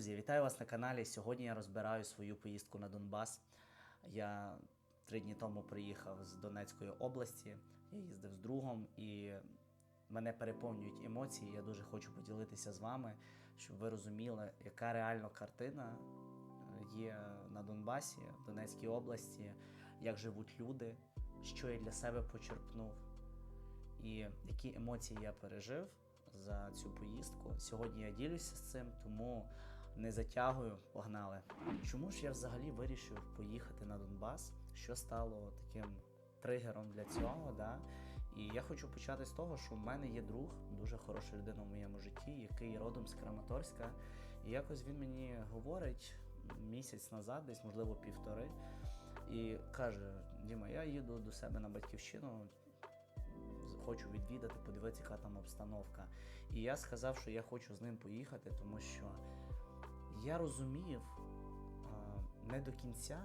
Друзі, вітаю вас на каналі. Сьогодні я розбираю свою поїздку на Донбас. Я три дні тому приїхав з Донецької області. Я їздив з другом і мене переповнюють емоції. Я дуже хочу поділитися з вами, щоб ви розуміли, яка реально картина є на Донбасі, в Донецькій області, як живуть люди, що я для себе почерпнув і які емоції я пережив за цю поїздку. Сьогодні я ділюся з цим, тому не затягую, погнали. Чому ж я взагалі вирішив поїхати на Донбас? Що стало таким тригером для цього? Да? І я хочу почати з того, що в мене є друг, дуже хороша людина в моєму житті, який родом з Краматорська. І якось він мені говорить місяць назад, десь, можливо, півтори, і каже: Діма, я їду до себе на батьківщину хочу відвідати, подивитися, яка там обстановка. І я сказав, що я хочу з ним поїхати, тому що я розумів не до кінця,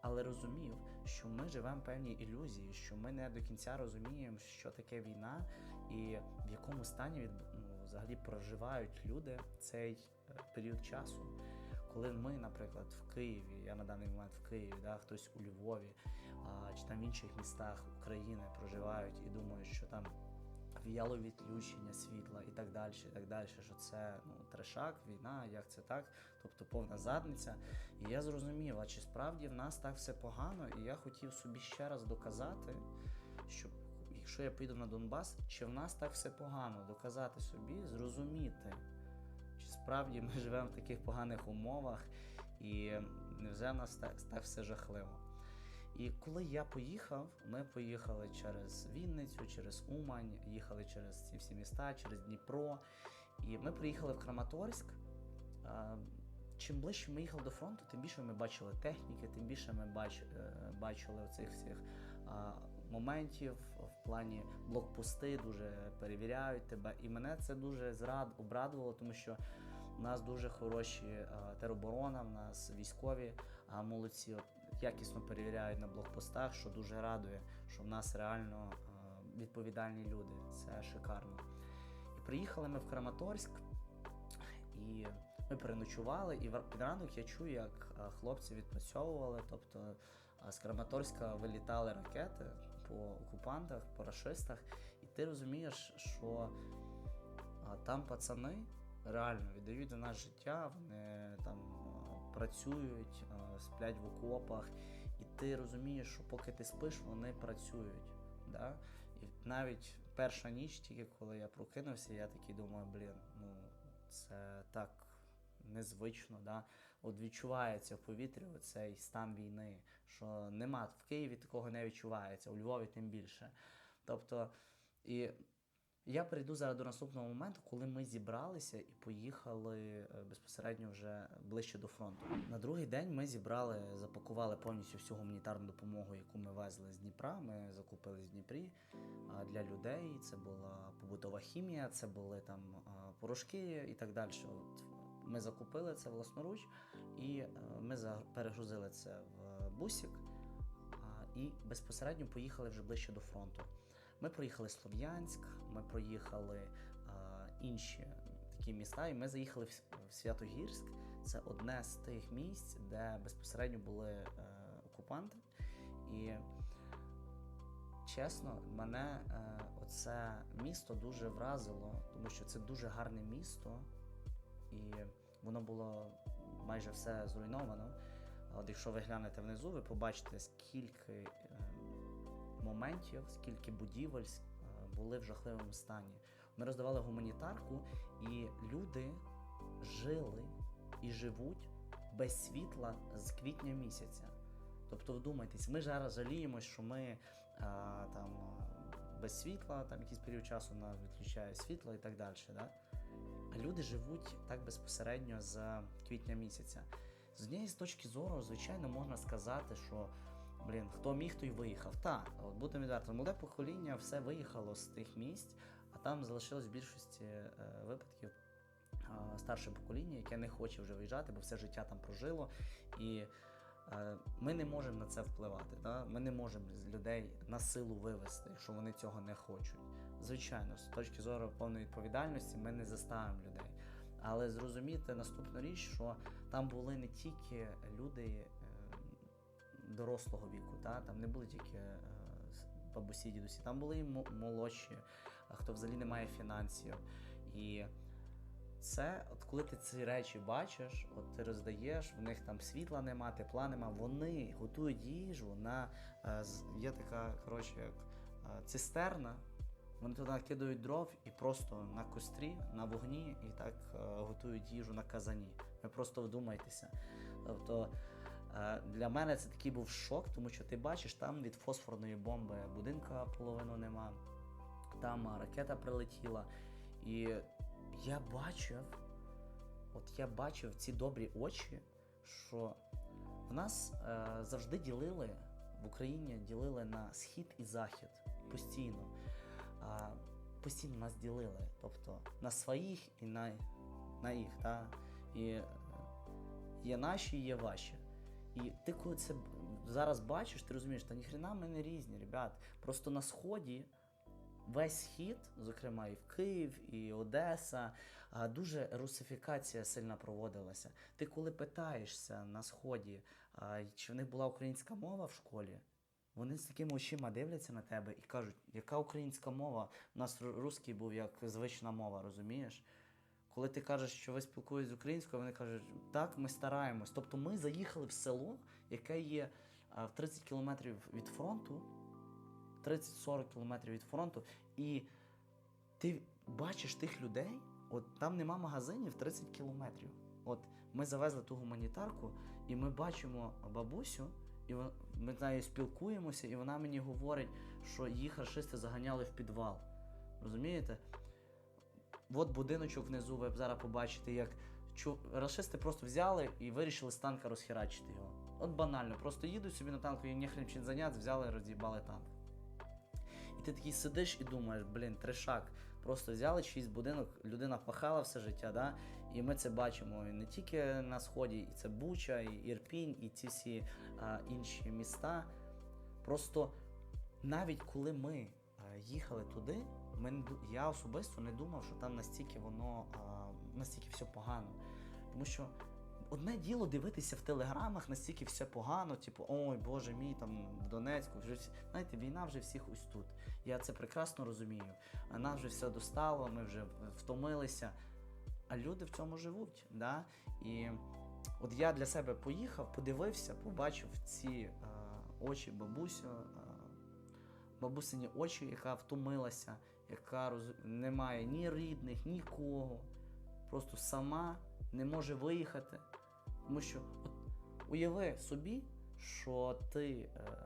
але розумів, що ми живемо в певній ілюзії, що ми не до кінця розуміємо, що таке війна, і в якому стані від, ну, взагалі проживають люди цей е, період часу. Коли ми, наприклад, в Києві, я на даний момент в Києві, да, хтось у Львові а, чи там в інших містах України проживають і думають, що там віяло відключення світла і так далі, і так далі, що це ну, трешак, війна, як це так, тобто повна задниця. І я зрозумів, а чи справді в нас так все погано, і я хотів собі ще раз доказати, що якщо я піду на Донбас, чи в нас так все погано, доказати собі, зрозуміти. Чи справді ми живемо в таких поганих умовах, і невже в нас так, так все жахливо? І коли я поїхав, ми поїхали через Вінницю, через Умань, їхали через ці всі міста, через Дніпро. І ми приїхали в Краматорськ. Чим ближче ми їхали до фронту, тим більше ми бачили техніки, тим більше ми бач, е, бачили цих всіх а, моментів в плані блокпости, дуже перевіряють тебе. І мене це дуже зрад обрадувало, тому що у нас дуже хороші тероборона, в нас військові молодці якісно перевіряють на блокпостах, що дуже радує, що в нас реально відповідальні люди. Це шикарно. І приїхали ми в Краматорськ. І ми переночували, і під ранок я чую, як хлопці відпрацьовували. Тобто з Краматорська вилітали ракети по окупантах, по рашистах, і ти розумієш, що там пацани реально віддають за нас життя, вони там працюють, сплять в окопах, і ти розумієш, що поки ти спиш, вони працюють. Да? І навіть перша ніч, тільки коли я прокинувся, я такий думаю, блін, ну це так незвично. Да? От відчувається в повітрі цей стан війни, що нема в Києві такого не відчувається, у Львові тим більше. Тобто, і я перейду зараз до наступного моменту, коли ми зібралися і поїхали е, безпосередньо вже ближче до фронту. На другий день ми зібрали, запакували повністю всю гуманітарну допомогу, яку ми везли з Дніпра. Ми закупили з Дніпрі для людей. Це була побутова хімія, це були там порошки і так далі. От ми закупили це власноруч, і е, ми перегрузили це в бусик і безпосередньо поїхали вже ближче до фронту. Ми проїхали Слов'янськ, ми проїхали а, інші такі міста, і ми заїхали в Святогірськ. Це одне з тих місць, де безпосередньо були е, окупанти. І чесно, мене е, оце місто дуже вразило, тому що це дуже гарне місто, і воно було майже все зруйновано. От Якщо ви глянете внизу, ви побачите, скільки е, моментів, скільки будівель е, були в жахливому стані. Ми роздавали гуманітарку, і люди жили і живуть без світла з квітня місяця. Тобто, вдумайтесь, ми зараз жаліємось, що ми а, е, там без світла, там якийсь період часу нас відключає світло і так далі. Да? А люди живуть так безпосередньо з квітня місяця. З однієї з точки зору, звичайно, можна сказати, що блін, хто міг, той виїхав. Так, от будемо відверто, молоде покоління все виїхало з тих місць, а там залишилось в більшості е, випадків старше покоління, яке не хоче вже виїжджати, бо все життя там прожило. І е, ми не можемо на це впливати. Да? Ми не можемо з людей на силу вивести, якщо вони цього не хочуть. Звичайно, з точки зору повної відповідальності, ми не заставимо людей. Але зрозуміти наступну річ, що там були не тільки люди дорослого віку, та? там не були тільки е, бабусі, дідусі, там були і молодші, хто взагалі не має фінансів. І це, от коли ти ці речі бачиш, от ти роздаєш, в них там світла нема, тепла нема, вони готують їжу на е, є така, коротше, як е, цистерна. Вони туди накидають дров і просто на кострі, на вогні, і так е, готують їжу на казані. Ви просто вдумайтеся. Тобто для мене це такий був шок, тому що ти бачиш, там від фосфорної бомби будинка половину нема, там е, ракета прилетіла. І я бачив, от я бачив ці добрі очі, що в нас е, завжди ділили в Україні ділили на схід і захід постійно. А, постійно нас ділили. Тобто на своїх і на, на їх. Та? І е, є наші, є ваші. І ти коли це зараз бачиш, ти розумієш, та ніхрена ми не різні, ребят. Просто на сході весь схід, зокрема і в Київ, і Одеса, дуже русифікація сильно проводилася. Ти коли питаєшся на сході, чи в них була українська мова в школі, вони з такими очима дивляться на тебе і кажуть, яка українська мова? У нас ру- русський був як звична мова, розумієш? Коли ти кажеш, що ви спілкуєтесь з українською, вони кажуть, так, ми стараємось. Тобто ми заїхали в село, яке є в 30 кілометрів від фронту, 30-40 кілометрів від фронту, і ти бачиш тих людей, от там нема магазинів 30 кілометрів. От ми завезли ту гуманітарку, і ми бачимо бабусю, і ми з нею спілкуємося, і вона мені говорить, що їх рашисти заганяли в підвал. Розумієте? От будиночок внизу, ви зараз побачите, як чу... рашисти просто взяли і вирішили з танка розхерачити його. От банально, просто їдуть собі на танку, їм ніхрен чим зайняти, взяли і роз'їбали танк. І ти такий сидиш і думаєш, блін, трешак. Просто взяли чийсь будинок, людина пахала все життя, да? і ми це бачимо і не тільки на сході, і це Буча, і Ірпінь, і ці всі а, інші міста. Просто навіть коли ми їхали туди, ми я особисто не думав, що там настільки воно настільки все погано. Тому що одне діло дивитися в телеграмах, настільки все погано, типу, ой, Боже мій, там в Донецьку, вже знаєте, війна вже всіх ось тут. Я це прекрасно розумію. Нас вже все достало, ми вже втомилися. А люди в цьому живуть. Да? І от я для себе поїхав, подивився, побачив ці е, очі бабусю, е, бабусині очі, яка втомилася, яка роз... не має ні рідних, нікого. Просто сама не може виїхати. Тому що от, уяви собі, що ти е,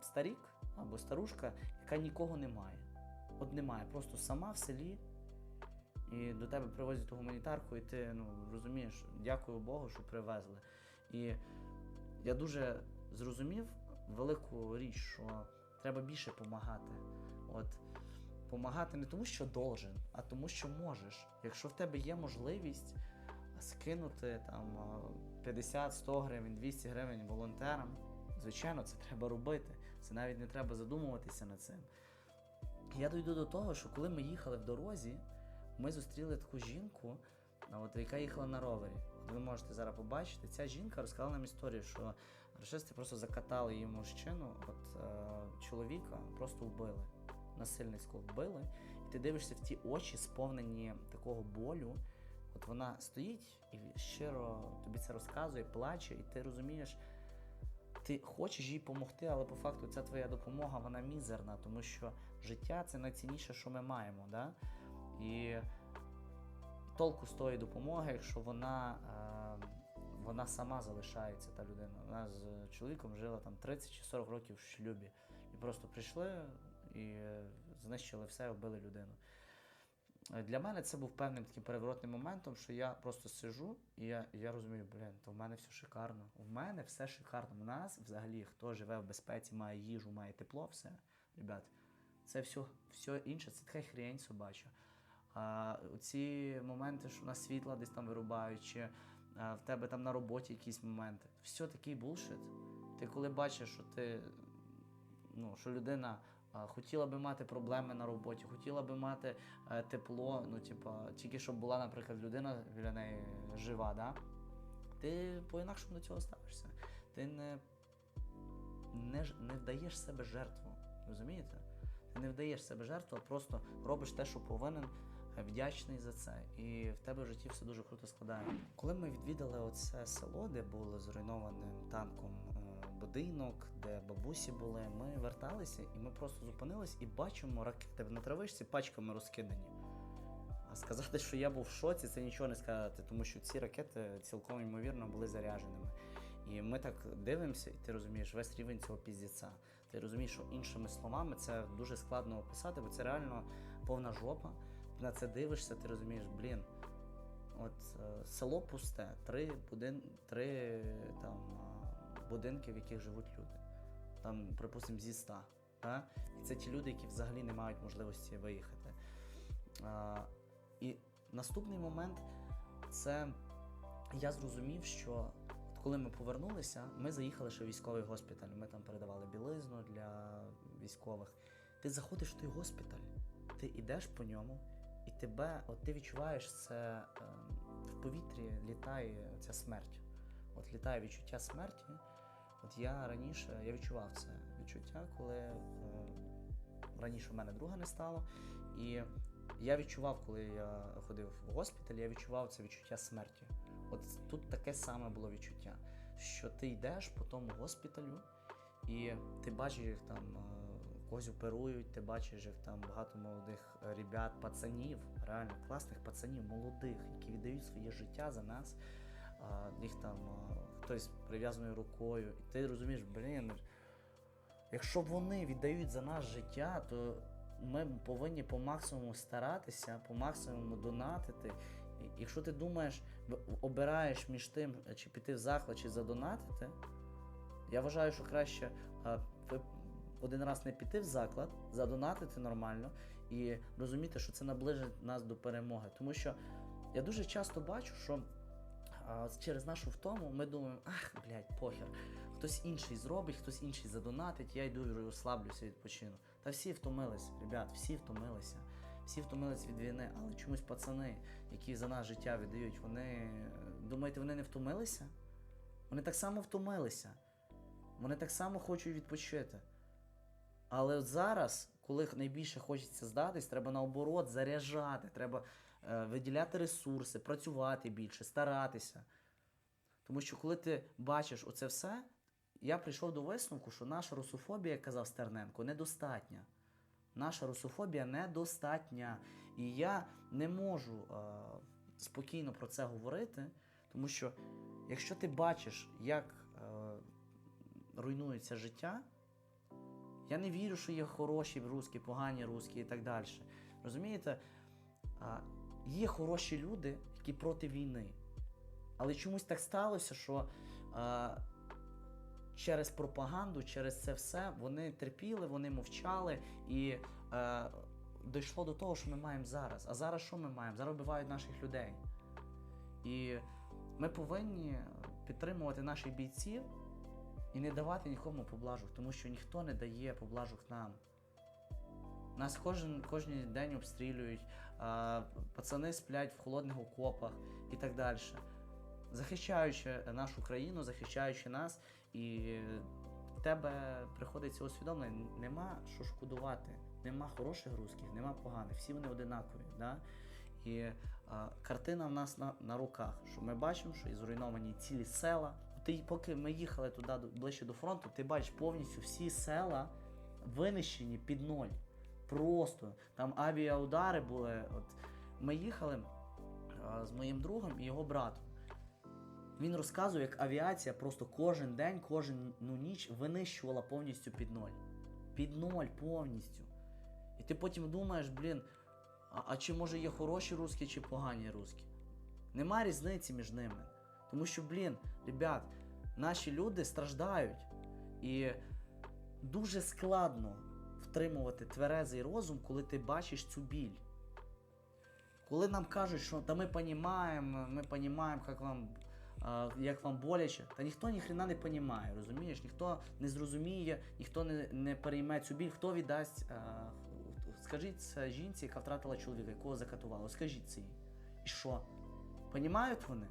старік або старушка, яка нікого не має. От немає, просто сама в селі, і до тебе привозять гуманітарку, і ти ну, розумієш, дякую Богу, що привезли. І я дуже зрозумів велику річ, що треба більше допомагати. От помагати не тому, що должен, а тому, що можеш. Якщо в тебе є можливість скинути там 50, 100 гривень, 200 гривень волонтерам, звичайно, це треба робити. Це навіть не треба задумуватися над цим. Я дійду до того, що коли ми їхали в дорозі, ми зустріли таку жінку, от, яка їхала на ровері. От ви можете зараз побачити, ця жінка розказала нам історію, що рашисти просто закатали її мужчину, от е, чоловіка просто вбили. Насильницько вбили. І ти дивишся в ті очі, сповнені такого болю. От вона стоїть і щиро тобі це розказує, плаче, і ти розумієш, ти хочеш їй допомогти, але по факту ця твоя допомога вона мізерна, тому що життя це найцінніше, що ми маємо. Да? І толку з тої допомоги, якщо вона, е, вона сама залишається, та людина. Вона з чоловіком жила там 30 чи 40 років в шлюбі. І просто прийшли і знищили все, вбили людину. Е, Для мене це був певним таким переворотним моментом, що я просто сижу і я, я розумію, блін, то в мене все шикарно. У мене все шикарно. У нас взагалі, хто живе в безпеці, має їжу, має тепло, все. Ребят, це все, все інше, це така хрень собача. А ці моменти, що на світла десь там вирубають, чи в тебе там на роботі якісь моменти. Все такий булшит. Ти коли бачиш, що ти, ну, що людина хотіла би мати проблеми на роботі, хотіла би мати е, тепло, ну, типа, тільки щоб була, наприклад, людина біля неї жива, да? ти по-інакшому до цього ставишся. Ти не, не, не вдаєш себе жертву. Розумієте? Ти не вдаєш себе жертву, а просто робиш те, що повинен, вдячний за це. І в тебе в житті все дуже круто складає. Коли ми відвідали оце село, де було зруйнованим танком е, будинок, де бабусі були, ми верталися і ми просто зупинились і бачимо ракети на травичці пачками розкидані. А сказати, що я був в шоці, це нічого не сказати, тому що ці ракети цілком ймовірно були зарядженими. І ми так дивимося, і ти розумієш весь рівень цього піздіця. Ти розумієш, що іншими словами це дуже складно описати, бо це реально повна жопа. На це дивишся, ти розумієш, блін. От е, село пусте, три, будин, три там, е, будинки, в яких живуть люди. Там, припустимо, зі ста. Та? І це ті люди, які взагалі не мають можливості виїхати. А, і наступний момент це я зрозумів, що коли ми повернулися, ми заїхали ще в військовий госпіталь. Ми там передавали білизну для військових. Ти заходиш в той госпіталь, ти йдеш по ньому, і тебе, от ти відчуваєш це ем, в повітрі літає ця смерть. От літає відчуття смерті. От я раніше я відчував це відчуття, коли е, раніше в мене друга не стало. І я відчував, коли я ходив в госпіталь, я відчував це відчуття смерті. От тут таке саме було відчуття, що ти йдеш по тому госпіталю, і ти бачиш, як там е, когось оперують, ти бачиш, там багато молодих е, ребят, пацанів, реально класних пацанів, молодих, які віддають своє життя за нас. А, їх там а, хтось прив'язаною рукою. І ти розумієш, блін, якщо вони віддають за нас життя, то ми повинні по максимуму старатися, по максимуму донатити. І Якщо ти думаєш, обираєш між тим, е, чи піти в заклад, чи задонатити, я вважаю, що краще ви- один раз не піти в заклад, задонатити нормально і розуміти, що це наближить нас до перемоги. Тому що я дуже часто бачу, що через нашу втому ми думаємо, ах, блядь, похер, хтось інший зробить, хтось інший задонатить, я йду і розслаблюся, відпочину. Та всі втомились, ребят, всі втомилися. Всі втомились від війни, але чомусь пацани, які за нас життя віддають, вони. е, Думаєте, вони не втомилися? Вони так само втомилися. Вони так само хочуть відпочити. Але от зараз, коли найбільше хочеться здатись, треба наоборот заряджати, треба е, виділяти ресурси, працювати більше, старатися. Тому що коли ти бачиш оце все, я прийшов до висновку, що наша русофобія, як казав Стерненко, недостатня. Наша русофобія недостатня. І я не можу е, спокійно про це говорити, тому що якщо ти бачиш, як е, руйнується життя, я не вірю, що є хороші русські, погані русські і так далі. Розумієте, а, є хороші люди, які проти війни. Але чомусь так сталося, що а, через пропаганду, через це все вони терпіли, вони мовчали і е, дійшло до того, що ми маємо зараз. А зараз що ми маємо? Зараз вбивають наших людей. І ми повинні підтримувати наших бійців і не давати нікому поблажок, тому що ніхто не дає поблажок нам. Нас кожен, кожен день обстрілюють, а, пацани сплять в холодних окопах і так далі. Захищаючи нашу країну, захищаючи нас, і в тебе приходить це усвідомлення, нема що шкодувати, нема хороших русських, нема поганих, всі вони одинакові. Да? І а, картина в нас на, на руках, що ми бачимо, що і зруйновані цілі села. Ти, поки ми їхали туди ближче до фронту, ти бачиш повністю всі села винищені під ноль. Просто там авіаудари були. От ми їхали а, з моїм другом і його братом. Він розказує, як авіація просто кожен день, кожну ніч винищувала повністю під ноль. Під ноль повністю. І ти потім думаєш, блін, а, а чи може є хороші русські, чи погані русські? Нема різниці між ними. Тому що, блін, ребят, наші люди страждають. І дуже складно втримувати тверезий розум, коли ти бачиш цю біль. Коли нам кажуть, що та ми розуміємо, ми розуміємо, як вам як вам боляче. Та ніхто ніхрена не понімає, розумієш? Ніхто не зрозуміє, ніхто не, не перейме цю біль, хто віддасть. А, скажіть жінці, яка втратила чоловіка, якого закатували. Скажіть це їй. І що? Понімають вони?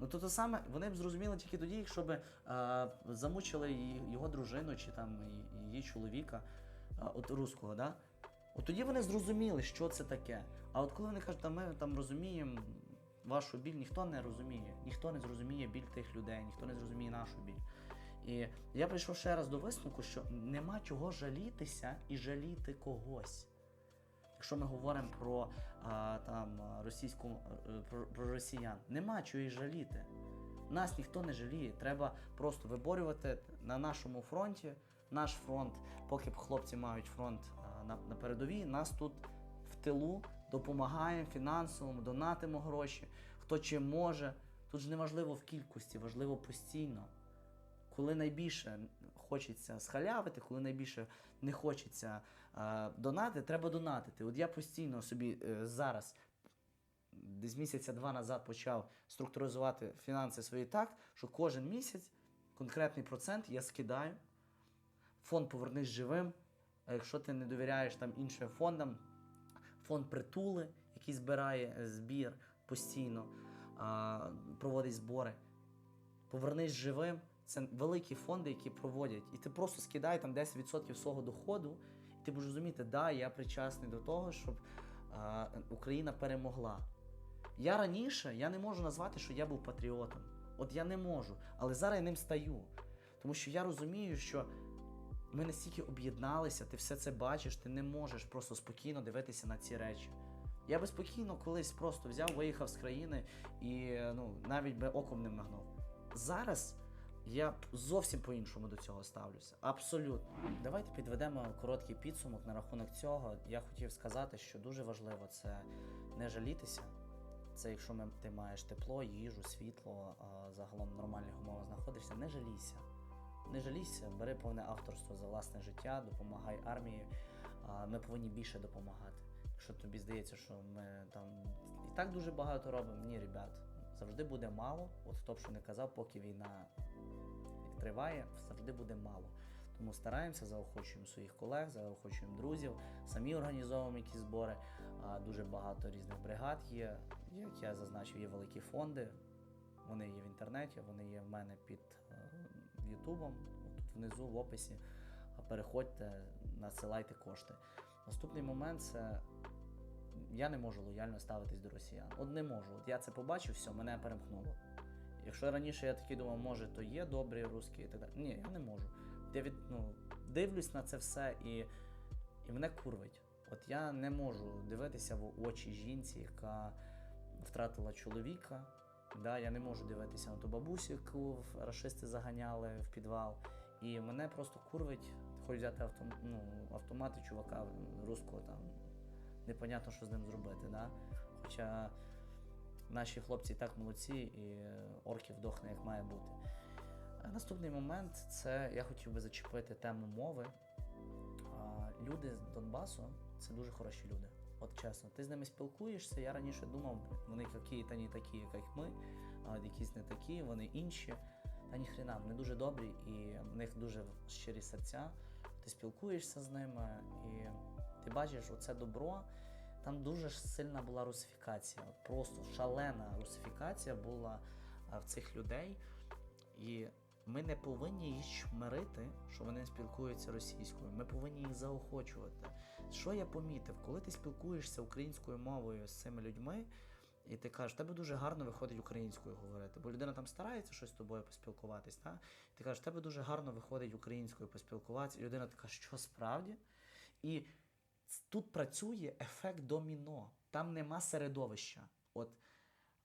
Ну то те саме, вони б зрозуміли тільки тоді, якщо б а, замучили його дружину чи там її чоловіка, а, от руського, да? От тоді вони зрозуміли, що це таке. А от коли вони кажуть, та ми там розуміємо вашу біль, ніхто не розуміє, ніхто не зрозуміє біль тих людей, ніхто не зрозуміє нашу біль. І я прийшов ще раз до висновку, що нема чого жалітися і жаліти когось. Якщо ми говоримо про а, там російську е, про, про росіян, нема чого і жаліти. Нас ніхто не жаліє. Треба просто виборювати на нашому фронті. Наш фронт, поки б хлопці мають фронт а, на, на передовій, нас тут в тилу допомагаємо фінансово, донатимо гроші. Хто чим може. Тут ж не важливо в кількості, важливо постійно. Коли найбільше хочеться схалявити, коли найбільше не хочеться е, донати, треба донатити. От я постійно собі е, зараз, десь місяця два назад, почав структуризувати фінанси свої так, що кожен місяць конкретний процент я скидаю. Фонд повернись живим. А якщо ти не довіряєш там іншим фондам, фонд притули, який збирає е, збір постійно, проводить збори. Повернись живим. Це великі фонди, які проводять. І ти просто скидай там 10% свого доходу, і ти будеш розуміти, да, я причасний до того, щоб а, Україна перемогла. Я раніше я не можу назвати, що я був патріотом. От я не можу, але зараз я ним стаю. Тому що я розумію, що ми настільки об'єдналися, ти все це бачиш, ти не можеш просто спокійно дивитися на ці речі. Я би спокійно колись просто взяв, виїхав з країни і ну, навіть би оком не мигнув. Зараз я зовсім по-іншому до цього ставлюся. Абсолютно. Давайте підведемо короткий підсумок на рахунок цього. Я хотів сказати, що дуже важливо це не жалітися. Це якщо ти маєш тепло, їжу, світло, загалом в нормальних знаходишся, не жалійся. Не жалійся, бери повне авторство за власне життя, допомагай армії. Ми повинні більше допомагати. Якщо тобі здається, що ми там і так дуже багато робимо, ні, ребят, завжди буде мало. От хто б що не казав, поки війна триває, завжди буде мало. Тому стараємося, заохочуємо своїх колег, заохочуємо друзів, самі організовуємо якісь збори. Дуже багато різних бригад є. Як я зазначив, є великі фонди. Вони є в інтернеті, вони є в мене під е, Ютубом. Тут внизу в описі. Переходьте, надсилайте кошти. Наступний момент це я не можу лояльно ставитись до росіян. От не можу. От я це побачив, все, мене перемкнуло. Якщо раніше я такий думав, може, то є добрі русські і так далі. Ні, я не можу. Я від, ну, дивлюсь на це все і, і мене курвить. От я не можу дивитися в очі жінці, яка втратила чоловіка. Да, я не можу дивитися на ту бабусю, яку рашисти заганяли в підвал. І мене просто курвить, хоч взяти автом, ну, автомат і чувака руського там. Непонятно, що з ним зробити. Да? Хоча наші хлопці і так молодці, і орків вдохне як має бути. А Наступний момент це я хотів би зачепити тему мови. А, Люди з Донбасу це дуже хороші люди. От чесно, ти з ними спілкуєшся. Я раніше думав, вони які та не такі, як ми, а якісь не такі, вони інші. Та ніхрена, вони дуже добрі і в них дуже щирі серця. Ти спілкуєшся з ними, і ти бачиш оце добро. Там дуже сильна була русифікація, просто шалена русифікація була в цих людей. І ми не повинні їх чмирити, що вони спілкуються російською. Ми повинні їх заохочувати. Що я помітив, коли ти спілкуєшся українською мовою з цими людьми, і ти кажеш, тебе дуже гарно виходить українською говорити, бо людина там старається щось з тобою поспілкуватись, та? ти кажеш, тебе дуже гарно виходить українською поспілкуватися, і людина така, що справді? І тут працює ефект доміно, там нема середовища. От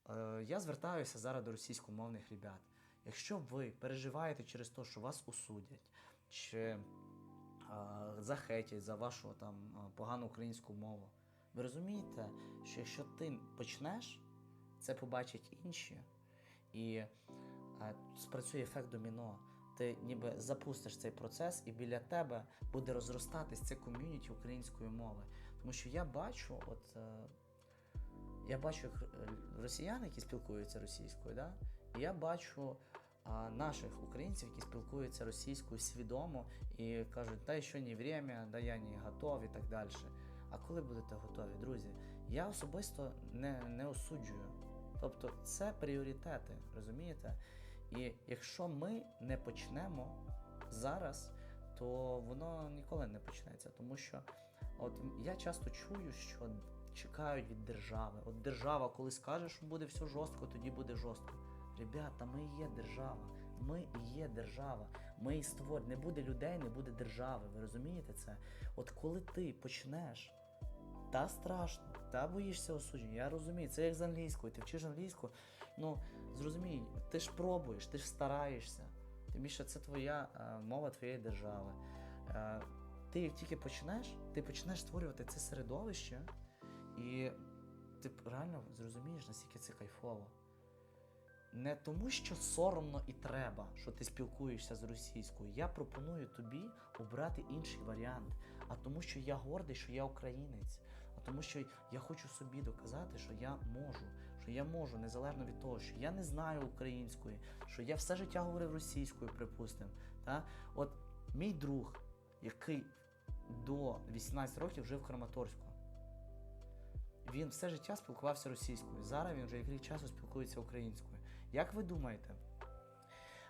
е, я звертаюся зараз до російськомовних ребят. Якщо ви переживаєте через те, що вас осудять, чи е, захетять за вашу там е, погану українську мову, ви розумієте, що якщо ти почнеш, це побачать інші, і е, спрацює ефект доміно. Ти ніби запустиш цей процес, і біля тебе буде розростатись це ком'юніті української мови. Тому що я бачу, от е, я бачу е, росіяни, які спілкуються російською, да? І я бачу наших українців, які спілкуються російською свідомо і кажуть, та ще не время, да я не готов і так далі. А коли будете готові, друзі? Я особисто не, не осуджую. Тобто це пріоритети, розумієте? І якщо ми не почнемо зараз, то воно ніколи не почнеться. Тому що от я часто чую, що чекають від держави. От держава, коли скаже, що буде все жорстко, тоді буде жорстко. Ребята, ми є держава. Ми є держава. Ми і створюємо. Не буде людей, не буде держави. Ви розумієте це? От коли ти почнеш, та страшно, та боїшся осудження. Я розумію, це як з англійською. Ти вчиш англійську, ну зрозумій, ти ж пробуєш, ти ж стараєшся. Тим більше це твоя е, мова твоєї держави. Е, ти як тільки почнеш, ти почнеш створювати це середовище, і ти реально зрозумієш, наскільки це кайфово. Не тому, що соромно і треба, що ти спілкуєшся з російською. Я пропоную тобі обрати інший варіант. А тому, що я гордий, що я українець. А тому, що я хочу собі доказати, що я можу, що я можу, незалежно від того, що я не знаю української, що я все життя говорив російською, припустимо. От мій друг, який до 18 років жив в Краматорську. Він все життя спілкувався російською. Зараз він вже як часу спілкується українською. Як ви думаєте?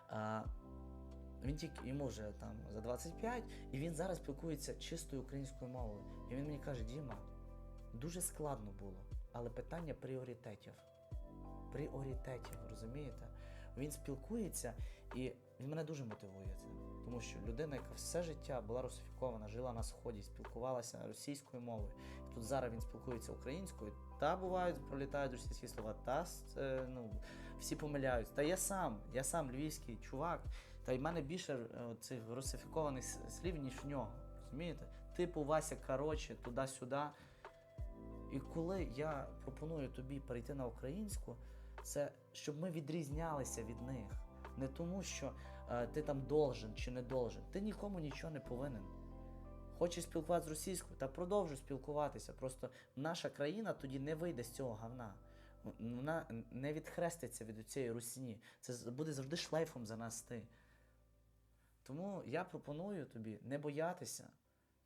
А, він тільки йому вже там за 25, і він зараз спілкується чистою українською мовою. І він мені каже: Діма, дуже складно було, але питання пріоритетів. Пріоритетів, розумієте? Він спілкується, і він мене дуже мотивує це. Тому що людина, яка все життя була русифікована, жила на сході, спілкувалася російською мовою. І тут зараз він спілкується українською. Та бувають, пролітають російські слова, та е, ну, всі помиляються. Та я сам, я сам львівський чувак, та й в мене більше е, цих русифікованих слів, ніж в нього. Розумієте? Типу Вася, коротше, туди-сюди. І коли я пропоную тобі перейти на українську, це щоб ми відрізнялися від них. Не тому, що е, ти там должен чи не должен. Ти нікому нічого не повинен. Хочеш спілкуватися з російською, та продовжуй спілкуватися. Просто наша країна тоді не вийде з цього говна. Вона не відхреститься від цієї русні. Це буде завжди шлейфом занести. Тому я пропоную тобі не боятися,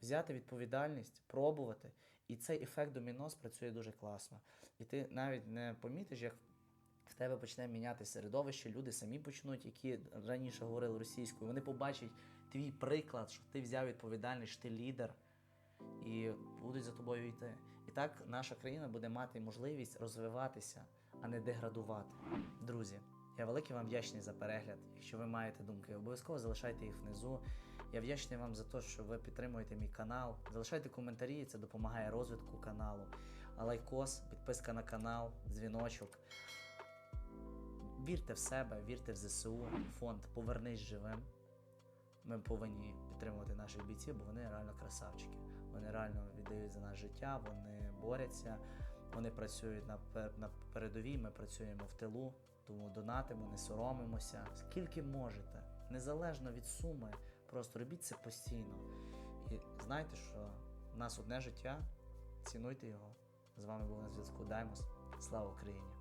взяти відповідальність, пробувати. І цей ефект доміно спрацює дуже класно. І ти навіть не помітиш, як в тебе почне міняти середовище, люди самі почнуть, які раніше говорили російською, вони побачать твій приклад, що ти взяв відповідальність, що ти лідер, і будуть за тобою йти. І так наша країна буде мати можливість розвиватися, а не деградувати. Друзі, я великий вам вдячний за перегляд. Якщо ви маєте думки, обов'язково залишайте їх внизу. Я вдячний вам за те, що ви підтримуєте мій канал. Залишайте коментарі, це допомагає розвитку каналу. А лайкос, підписка на канал, дзвіночок. Вірте в себе, вірте в ЗСУ, фонд Повернись живим. Ми повинні підтримувати наших бійців, бо вони реально красавчики. Вони реально віддають за нас життя, вони борються, вони працюють на, на передовій, ми працюємо в тилу, тому донатимо, не соромимося. Скільки можете, незалежно від суми, просто робіть це постійно. І знайте, що в нас одне життя, цінуйте його. З вами був на зв'язку Даймос. Слава Україні!